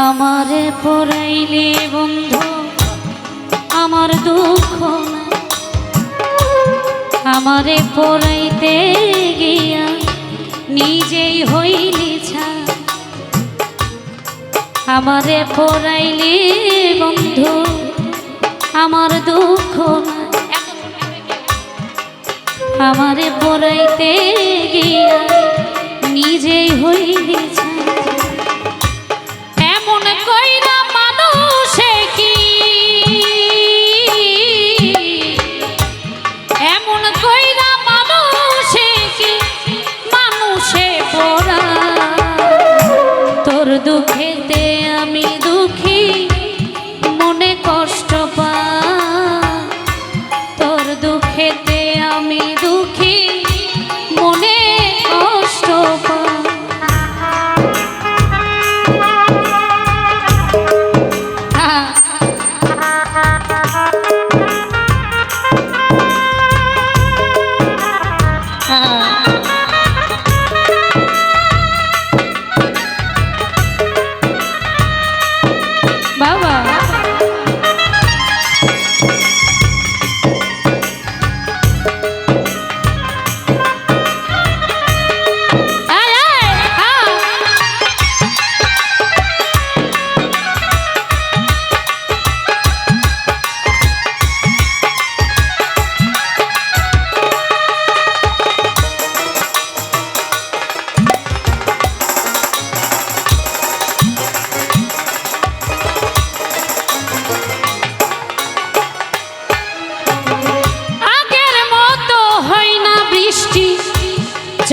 আমারে পড়াইলে বন্ধু, আমার দুঃখ আমারে পড়াইতে গিয়া নিজেই হইলি ছা আমারে পড়াইলে বন্ধু, আমার দুঃখ আমারে পড়াইতে গিয়া নিজেই হইলি ছা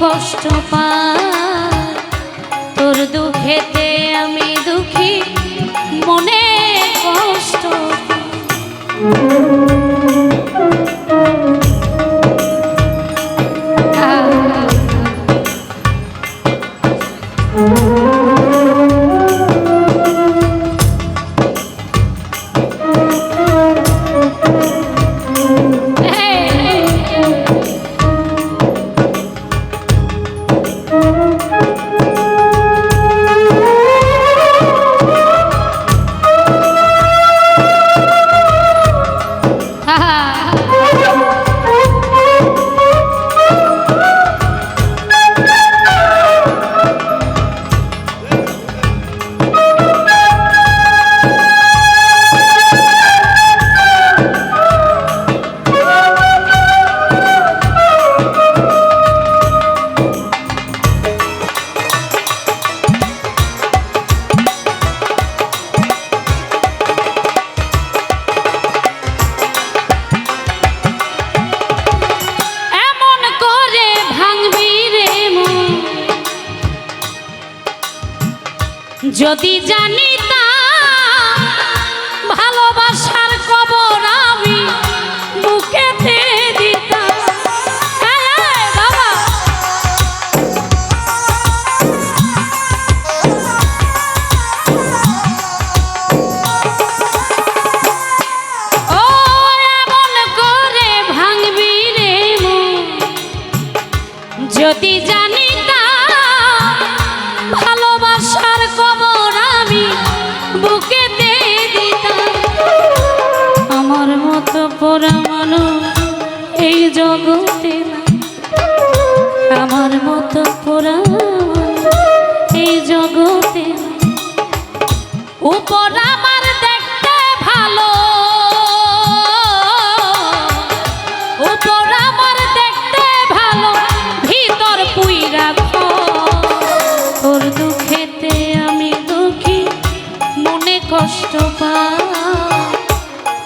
কষ্ট পায় তোর দুঃখেতে আমি দুঃখী মনে কষ্ট যদি জানি তা ভালোবাসার কবর আমি বুকেতে করে ভাঙবি রে যদি জানি উপর আমার দেখতে ভালো। উপর আমার ভালো, ভিতর রাখো তোর দুঃখেতে আমি দুঃখী, মনে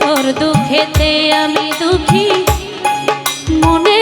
তোর দুঃখেতে আমি দুঃখী, মনে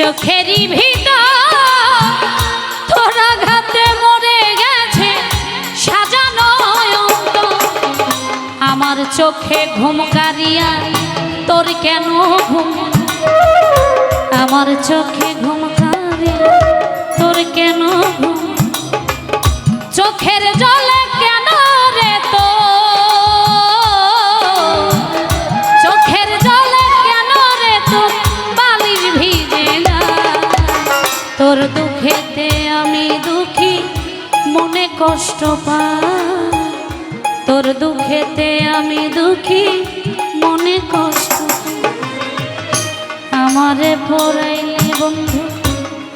চোখেরই ভিতর তোরা মরে গেছে সাজানো। আমার চোখে ঘুম কারিয়া তোর কেন ঘুম আমার চোখে ঘুম কারিয়া আমি দুঃখী, মনে কষ্ট পাই। তোর দুঃখেতে আমি দুঃখী, মনে কষ্ট। আমারে পড়াইলে বন্ধু,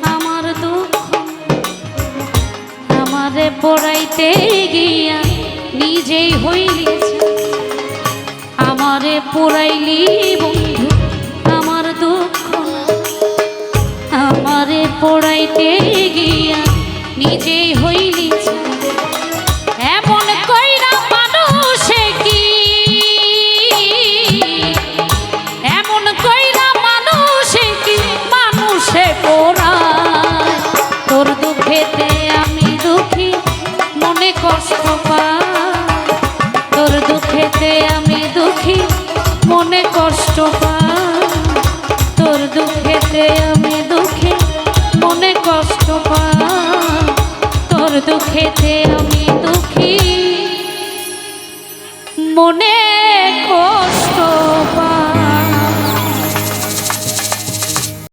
আমার দুঃখ। আমারে পড়াইতে গিয়া নিজেই হইলি। আমারে পড়াইলি বন্ধু। পা দুঃখেতে আমি মনে কষ্ট পা। দুঃখেতে আমি দুঃখী। মনে কষ্ট